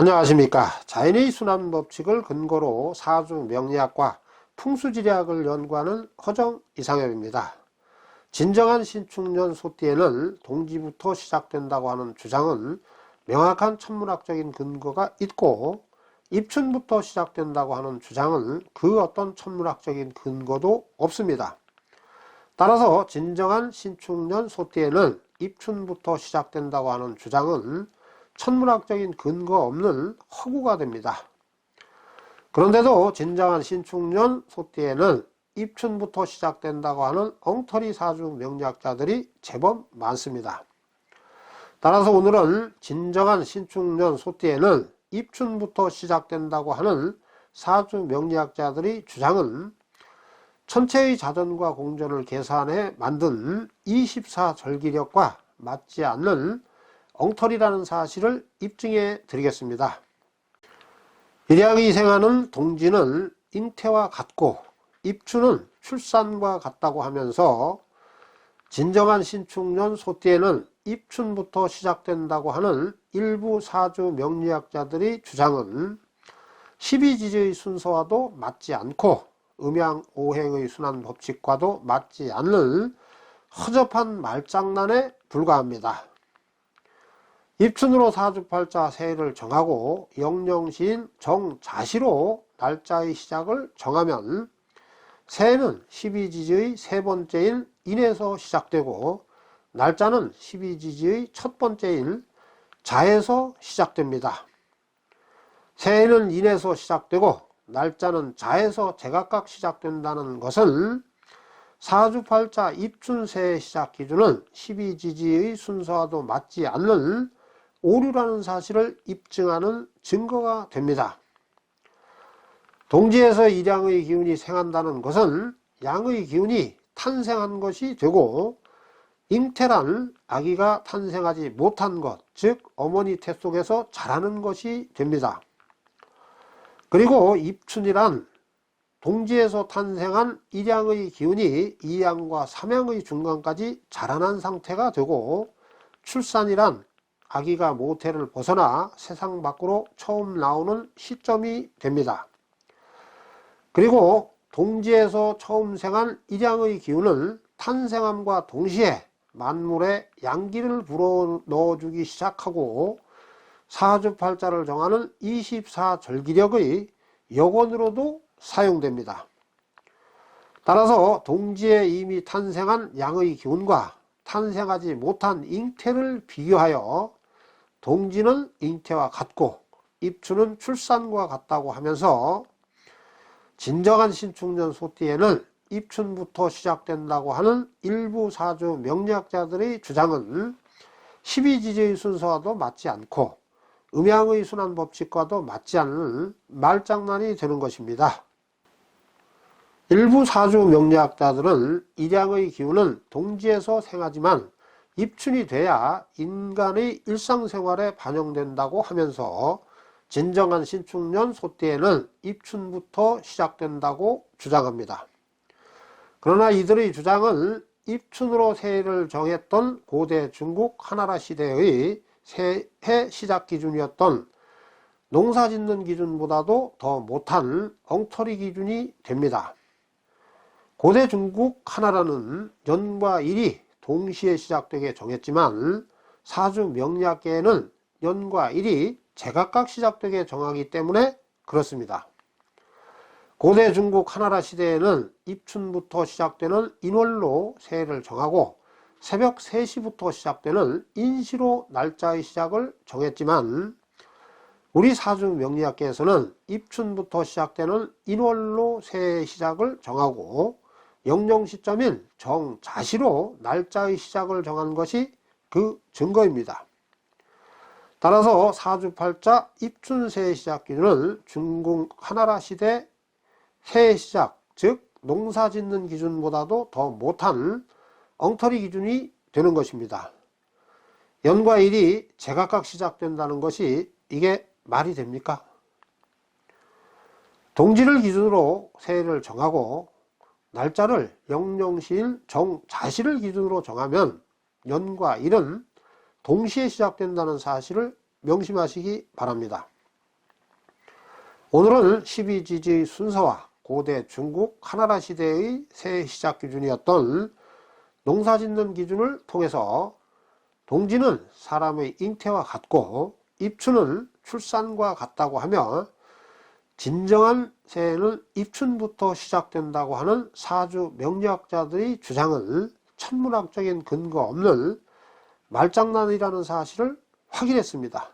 안녕하십니까. 자연의 순환 법칙을 근거로 사주 명리학과 풍수지리학을 연구하는 허정 이상엽입니다. 진정한 신축년 소띠에는 동지부터 시작된다고 하는 주장은 명확한 천문학적인 근거가 있고 입춘부터 시작된다고 하는 주장은 그 어떤 천문학적인 근거도 없습니다 따라서 진정한 신축년 소띠에는 입춘부터 시작된다고 하는 주장은 천문학적인 근거 없는 허구가 됩니다. 그런데도 진정한 신축년 소띠에는 입춘부터 시작된다고 하는 엉터리 사주 명리학자들이 제법 많습니다. 따라서 오늘은 진정한 신축년 소띠에는 입춘부터 시작된다고 하는 사주 명리학자들이 주장은 천체의 자전과 공전을 계산해 만든 24절기력과 맞지 않는 엉터리라는 사실을 입증해 드리겠습니다. 일양이 생하는 동지는 잉태와 같고 입추는 출산과 같다고 하면서 진정한 신축년 소띠에는 입춘부터 시작된다고 하는 일부 사주 명리학자들이 주장은 12지지의 순서와도 맞지 않고 음양 오행의 순환 법칙과도 맞지 않는 허접한 말장난에 불과합니다. 입춘으로 사주팔자 새해를 정하고 영영시인 정자시로 날짜의 시작을 정하면 새해는 12지지의 세 번째인 인에서 시작되고 날짜는 12지지의 첫 번째인 자에서 시작됩니다. 새해는 인에서 시작되고 날짜는 자에서 제각각 시작된다는 것은 사주팔자 입춘새의 시작 기준은 12지지의 순서와도 맞지 않는 오류라는 사실을 입증하는 증거가 됩니다. 동지에서 일양의 기운이 생한다는 것은 양의 기운이 탄생한 것이 되고 잉태란 아기가 탄생하지 못한 것, 즉 어머니 태 속에서 자라는 것이 됩니다. 그리고 입춘이란 동지에서 탄생한 일양의 기운이 이양과 삼양의 중간까지 자라난 상태가 되고 출산이란 아기가 모태를 벗어나 세상 밖으로 처음 나오는 시점이 됩니다. 그리고 동지에서 처음 생한 일양의 기운은 탄생함과 동시에 만물에 양기를 불어 넣어주기 시작하고 사주팔자를 정하는 24절기력의 여건으로도 사용됩니다. 따라서 동지에 이미 탄생한 양의 기운과 탄생하지 못한 잉태를 비교하여 동지는 잉태와 같고 입추는 출산과 같다고 하면서 진정한 신축년 소띠에는 입춘부터 시작된다고 하는 일부 사주 명리학자들의 주장은 12지지의 순서와도 맞지 않고 음양의 순환 법칙과도 맞지 않는 말장난이 되는 것입니다. 일부 사주 명리학자들은 일양의 기운은 동지에서 생하지만 입춘이 돼야 인간의 일상생활에 반영된다고 하면서 진정한 신축년 소띠에는 입춘부터 시작된다고 주장합니다. 그러나 이들의 주장은 입춘으로 새해를 정했던 고대 중국 하나라 시대의 새 해 시작 기준이었던 농사 짓는 기준보다도 더 못한 엉터리 기준이 됩니다. 고대 중국 하나라는 연과 일이 동시에 시작되게 정했지만 사주 명리학계에는 연과 일이 제각각 시작되게 정하기 때문에 그렇습니다. 고대 중국 하나라 시대에는 입춘부터 시작되는 인월로 새해를 정하고 새벽 3시부터 시작되는 인시로 날짜의 시작을 정했지만 우리 사주 명리학계에서는 입춘부터 시작되는 인월로 새해의 시작을 정하고 영영 시점인 정자시로 날짜의 시작을 정한 것이 그 증거입니다. 따라서 사주팔자 입춘새의 시작 기준은 중국 하나라 시대 새의 시작 즉 농사 짓는 기준보다도 더 못한 엉터리 기준이 되는 것입니다. 연과 일이 제각각 시작된다는 것이 이게 말이 됩니까? 동지를 기준으로 새해를 정하고 날짜를 영영시일 정자시를 기준으로 정하면 년과 일은 동시에 시작된다는 사실을 명심하시기 바랍니다. 오늘은 12지지의 순서와 고대 중국 하나라 시대의 새해 시작 기준이었던 농사 짓는 기준을 통해서 동지는 사람의 잉태와 같고 입춘은 출산과 같다고 하며 진정한 새해는 입춘부터 시작된다고 하는 사주 명리학자들의 주장은 천문학적인 근거 없는 말장난이라는 사실을 확인했습니다.